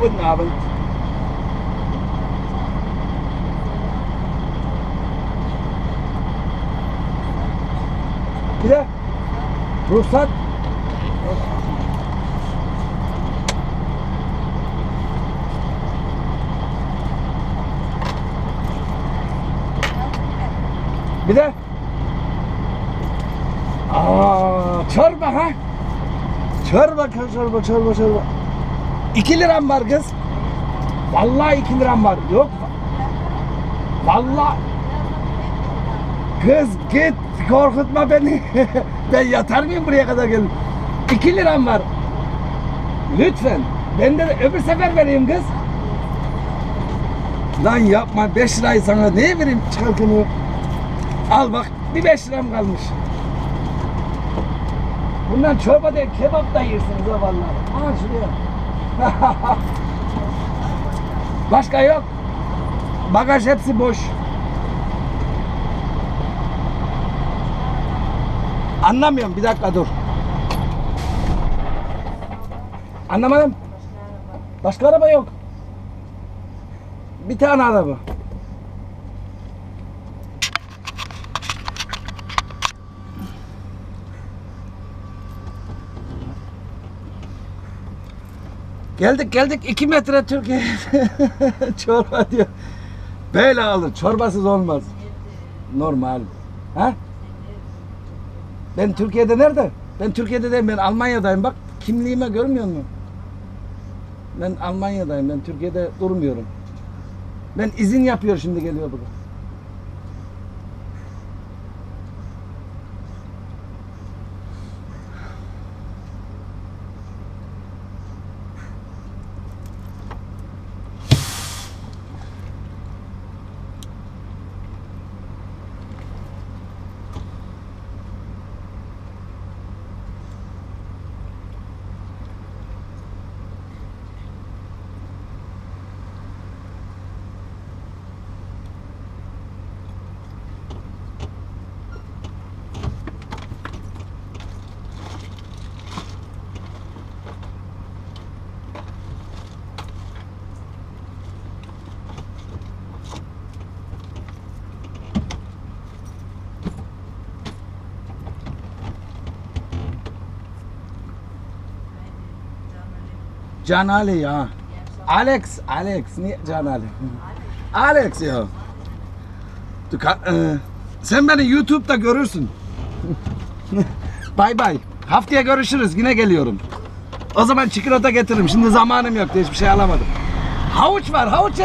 Guten Abend. Bir de ruhsat. Bir de Aa, çorba ha? Çorba, çorba, çorba, çorba. 2 liram var kız. Vallahi 2 liram var. Yok. Vallahi. Kız git korkutma beni. ben yatar mıyım buraya kadar gelin? 2 liram var. Lütfen. Ben de öbür sefer vereyim kız. Lan yapma 5 lirayı sana neye vereyim çıkarken Al bak bir 5 liram kalmış. Bundan çorba değil kebap da yersiniz ha vallahi. Al şuraya. Başka yok. Bagaj hepsi boş. Anlamıyorum bir dakika dur. Anlamadım. Başka araba yok. Bir tane araba. Geldik geldik 2 metre Türkiye çorba diyor. Böyle alır çorbasız olmaz. Normal. Ha? Ben Türkiye'de nerede? Ben Türkiye'de değilim ben Almanya'dayım bak kimliğime görmüyor musun? Ben Almanya'dayım ben Türkiye'de durmuyorum. Ben izin yapıyor şimdi geliyor burada. Can Ali ya. Alex, Alex, niye Can Ali? Alex ya. Du e, sen beni YouTube'da görürsün. bay bay. Haftaya görüşürüz. Yine geliyorum. O zaman çikolata getiririm. Şimdi zamanım yok. Hiçbir şey alamadım. Havuç var, havuç.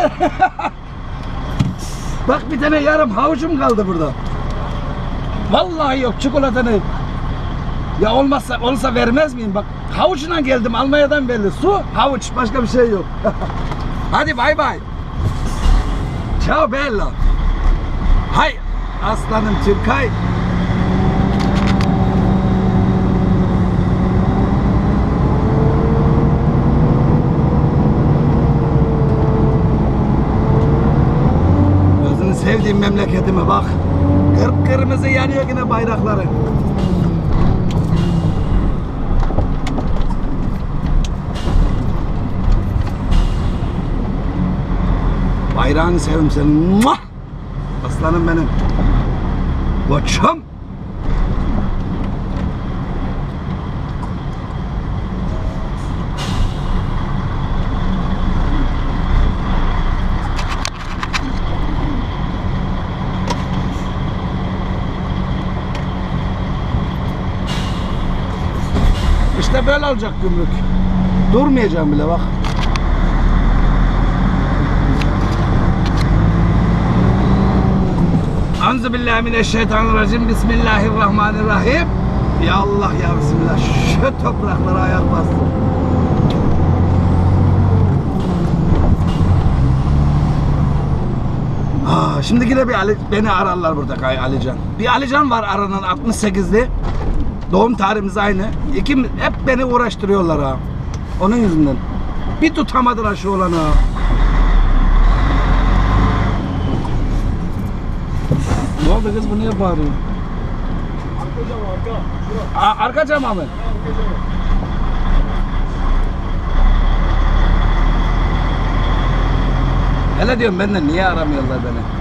Bak bir tane yarım havucum kaldı burada. Vallahi yok çikolatanı. Ya olmazsa olsa vermez miyim? Bak havuçla geldim Almanya'dan belli. Su, havuç başka bir şey yok. Hadi bay bay. Ciao bella. Hay aslanım Türkay. Gözünü sevdiğim memleketime bak. Kırmızı yanıyor yine bayrakları. Bayrağını sevim senin. Muah! Aslanım benim. Koçum. İşte böyle olacak gümrük. Durmayacağım bile bak. Anzu billahi mineşşeytanirracim. Bismillahirrahmanirrahim. Ya Allah ya Bismillah. Şu topraklara ayak bastım. Şimdi yine bir Ali, beni ararlar burada Kay Alican. Bir Alican var aranan 68'li. Doğum tarihimiz aynı. İki, hep beni uğraştırıyorlar ha. Onun yüzünden. Bir tutamadılar şu olanı Ne oldu kız bu niye bağırıyor? Arka cam arka. Şura. Aa, arka cam mı? Ha. Hele diyorum benden niye aramıyorlar beni?